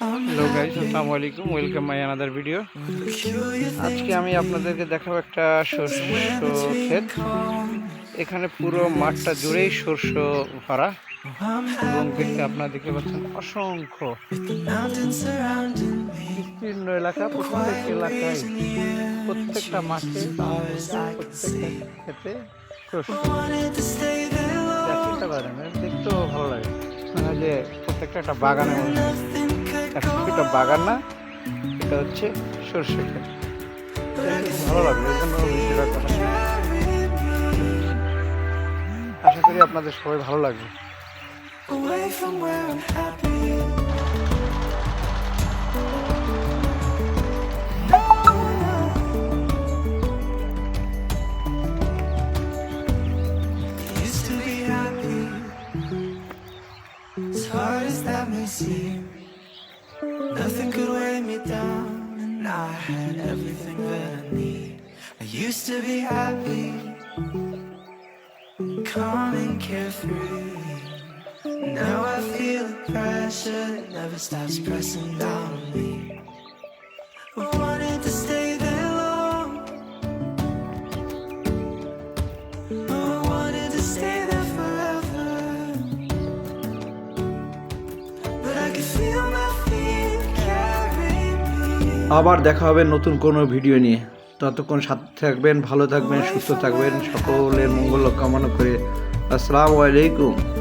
Hello guys আসসালামু আলাইকুম welcome my another video আজকে আমি আপনাদেরকে দেখাবো একটা শস্য ক্ষেত। এখানে পুরো মাঠটা জুড়েই শস্য ভরা। এবং দেখতে আপনারা দেখতে পাচ্ছেন অসংখ্য। বিস্তীর্ণ এলাকা, প্রত্যেক এলাকায়, প্রত্যেকটা মাঠে, প্রত্যেকটা দেখতেও ভালো লাগে। মানে যে প্রত্যেকটা একটা বাগানের একটা এটা বাগান না, এটা হচ্ছে সর্ষে ভালো লাগবে আশা করি আপনাদের সবাই ভালো লাগবে। May seem. Nothing could weigh me down, and I had everything that I need. I used to be happy, calm and carefree. Now I feel the pressure that never stops pressing down on me. I wanted to stay there long. I wanted to stay there forever. But I could feel my. আবার দেখা হবে নতুন কোনো video নিয়ে। ততক্ষণ সাথে থাকবেন, ভালো থাকবেন, সুস্থ থাকবেন। সকলের মঙ্গল কামনা করে। আসসালামু আলাইকুম।